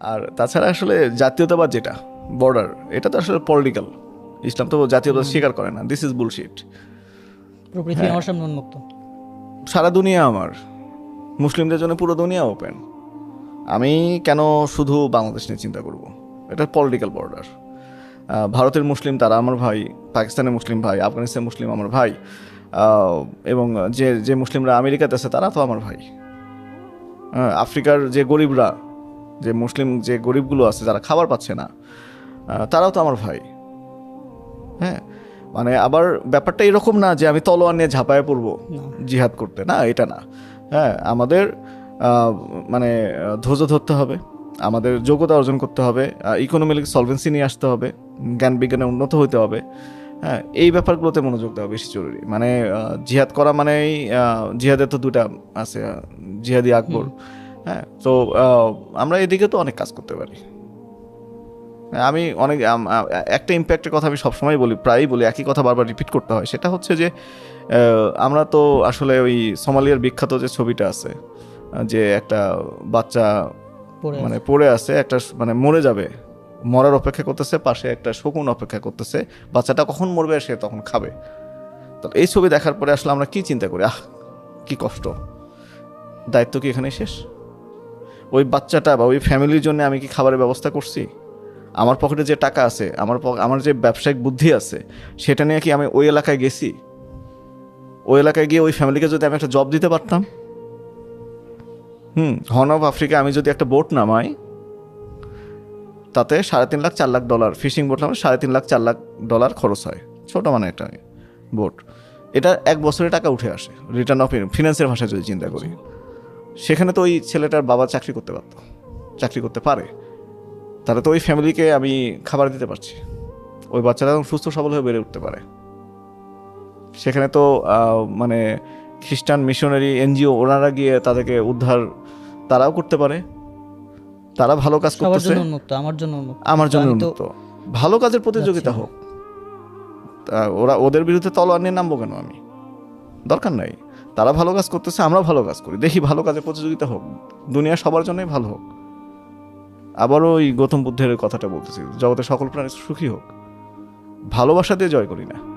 আর তাছাড়া আসলে জাতীয়তাবাদ যেটা বর্ডার এটা তো আসলে পলিটিক্যাল ইসলাম তো জাতীয়তাবাদ স্বীকার করে না দিস ইজ বুলশিট পৃথিবী আমার সামনে উন্মুক্ত। সারা দুনিয়া আমার। মুসলিমদের জন্য পুরো দুনিয়া ওপেন আমি কেন শুধু বাংলাদেশ নিয়ে চিন্তা করব? এটা পলিটিক্যাল বর্ডার ভারতের মুসলিম তারা আমার ভাই পাকিস্তানের মুসলিম ভাই আফগানিস্তান মুসলিম আমার ভাই এবং যে যে মুসলিমরা আমেরিকাতে আছে তারা তো আমার ভাই। হ্যাঁ, আফ্রিকার যে গরিবরা যে মুসলিম যে গরিবগুলো আছে যারা খাবার পাচ্ছে না তারাও তো আমার ভাই। হ্যাঁ? মানে আবার ব্যাপারটা এরকম না যে আমি তলোয়ার নিয়ে ঝাঁপায় পড়ব জিহাদ করতে। না এটা না। হ্যাঁ আমাদের মানে ধৈর্য ধরতে হবে। আমাদের যোগ্যতা অর্জন করতে হবে। ইকোনমিক সলভেন্সি নিয়ে আসতে হবে। জ্ঞান বিজ্ঞানে উন্নত হতে হবে। হ্যাঁ এই ব্যাপারগুলোতে মনোযোগ দেওয়া বেশি জরুরি। মানে জিহাদ করা মানেই জিহাদের তো দুটা আছে জিহাদি আকবর। হ্যাঁ তো আমরা এদিকে তো অনেক কাজ করতে পারি। আমি অনেক একটা ইম্প্যাক্টের কথা আমি সবসময় বলি প্রায়ই বলি একই কথা বারবার রিপিট করতে হয়। সেটা হচ্ছে যে আমরা তো আসলে ওই সোমালিয়ার বিখ্যাত যে ছবিটা আছে যে একটা বাচ্চা মানে পড়ে আছে একটা মানে মরে যাবে মরার অপেক্ষা করতেছে পাশে একটা শকুন অপেক্ষা করতেছে বাচ্চাটা কখন মরবে সে তখন খাবে। তো এই ছবি দেখার পরে আসলে আমরা কি চিন্তা করি? আহ কি কষ্ট। দায়িত্ব কি এখানে শেষ? ওই বাচ্চাটা বা ওই ফ্যামিলির জন্য আমি কি খাবারের ব্যবস্থা করছি? আমার পকেটে যে টাকা আছে, আমার আমার যে ব্যবসায়িক বুদ্ধি আছে, সেটা নিয়ে কি আমি ওই এলাকায় গেছি? ওই এলাকায় গিয়ে ওই ফ্যামিলিকে যদি আমি একটা জব দিতে পারতাম? হুম হর্ন অফ আফ্রিকা আমি যদি একটা বোট নামাই, তাতে সাড়ে তিন লাখ, চার লাখ ডলার, ফিশিং বোট নামালে সাড়ে তিন লাখ, চার লাখ ডলার খরচ হয়। ছোটো মানে একটা বোট। এটা এক বছরে টাকা উঠে আসে রিটার্ন অফ ফিনান্সের ভাষায় যদি চিন্তা করি। সেখানে তো ওই ছেলেটার বাবা চাকরি করতে পারত চাকরি করতে পারে। তাহলে তো ওই ফ্যামিলিকে আমি খাবার দিতে পারছি। ওই বাচ্চারা তখন সুস্থ সবল হয়ে বেড়ে উঠতে পারে। সেখানে তো মানে খ্রিস্টান মিশনারি এনজিও ওনারা গিয়ে তাদেরকে উদ্ধার তারাও করতে পারে। তারা ভালো কাজ করতেছে। আমার জন্য আমার জন্য উন্মুক্ত। ভালো কাজের প্রতিযোগিতা হোক। তা ওরা ওদের বিরুদ্ধে তলোয়ার নিয়ে নামবো কেন আমি? দরকার নাই। তারা ভালো কাজ করতেছে আমরা ভালো কাজ করি। দেখি ভালো কাজে প্রতিযোগিতা হোক, দুনিয়া সবার জন্যই ভালো হোক। আবারও ওই গৌতম বুদ্ধের কথাটা বলতেছি জগতে সকল প্রাণী সুখী হোক। ভালোবাসা দিয়ে জয় করি না।